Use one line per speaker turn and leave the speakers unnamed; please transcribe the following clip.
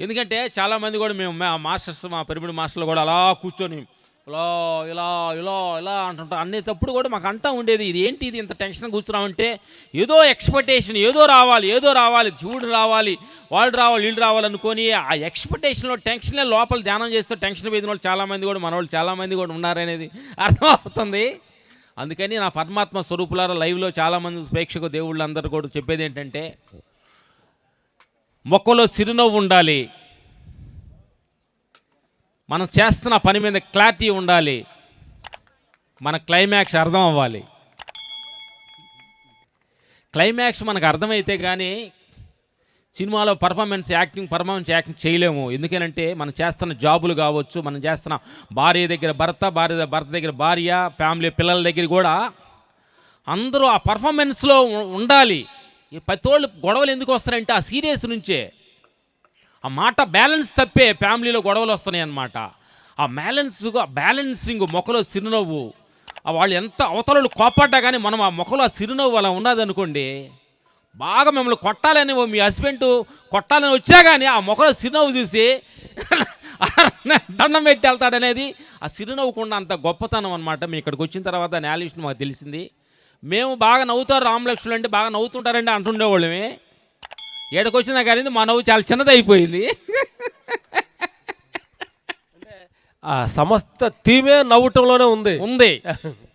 ఎందుకంటే చాలామంది కూడా మేము మా మాస్టర్స్ మా పిరమిడ్ మాస్టర్లు కూడా అలా కూర్చొని ఇలా ఇలా ఇలా ఇలా అంటుంటాం అనేటప్పుడు కూడా మాకు అంతా ఉండేది ఇది ఏంటి ఇది ఇంత టెన్షన్ కూర్చున్నామంటే ఏదో ఎక్స్పెక్టేషన్ ఏదో రావాలి ఏదో రావాలి శివుడు రావాలి వాళ్ళు రావాలి వీళ్ళు రావాలి అనుకొని ఆ ఎక్స్పెక్టేషన్లో టెన్షన్లే లోపల ధ్యానం చేస్తూ టెన్షన్ పోయిన వాళ్ళు చాలామంది కూడా మన వాళ్ళు చాలామంది కూడా ఉన్నారనేది అర్థమవుతుంది. అందుకని నా పరమాత్మ స్వరూపులారా లైవ్లో చాలామంది ప్రేక్షకు దేవుళ్ళు అందరూ కూడా చెప్పేది ఏంటంటే మొక్కలో చిరునవ్వు ఉండాలి. మనం చేస్తున్న పని మీద క్లారిటీ ఉండాలి. మన క్లైమాక్స్ అర్థం అవ్వాలి. క్లైమాక్స్ మనకు అర్థమైతే కానీ సినిమాలో పర్ఫార్మెన్స్ యాక్టింగ్ పర్ఫార్మెన్స్ యాక్టింగ్ చేయలేము. ఎందుకనంటే మనం చేస్తున్న జాబులు కావచ్చు మనం చేస్తున్న భార్య దగ్గర భర్త భార్య భర్త దగ్గర భార్య ఫ్యామిలీ పిల్లల దగ్గర కూడా అందరూ ఆ పర్ఫార్మెన్స్లో ఉండాలి. ఈ ప్రతి గొడవలు ఎందుకు వస్తున్నాయంటే ఆ సీరియస్ నుంచే. ఆ మాట బ్యాలెన్స్ తప్పే ఫ్యామిలీలో గొడవలు వస్తున్నాయి అన్నమాట. ఆ బ్యాలెన్స్గా బ్యాలెన్సింగ్ మొక్కలో చిరునవ్వు. వాళ్ళు ఎంత అవతలలు కోపడ్డా కానీ మనం ఆ మొక్కలో ఆ చిరునవ్వు అలా ఉన్నదనుకోండి బాగా మిమ్మల్ని కొట్టాలని ఓ మీ హస్బెండ్ కొట్టాలని వచ్చా కానీ ఆ మొక్కలో చిరునవ్వు చూసి దండం పెట్టి వెళ్తాడనేది ఆ చిరునవ్వుకుండా అంత గొప్పతనం అనమాట మీ ఇక్కడికి వచ్చిన తర్వాత నేలిషన్ మాకు తెలిసింది. మేము బాగా నవ్వుతారు రామలక్ష్మణులు అంటే బాగా నవ్వుతుంటారండి అంటుండేవాళ్ళమే. ఏడకి వచ్చినా కానీ మా నవ్వు చాలా చిన్నది అయిపోయింది
ఆ సమస్త థీమే నవ్వటంలోనే ఉంది.
ఉంది.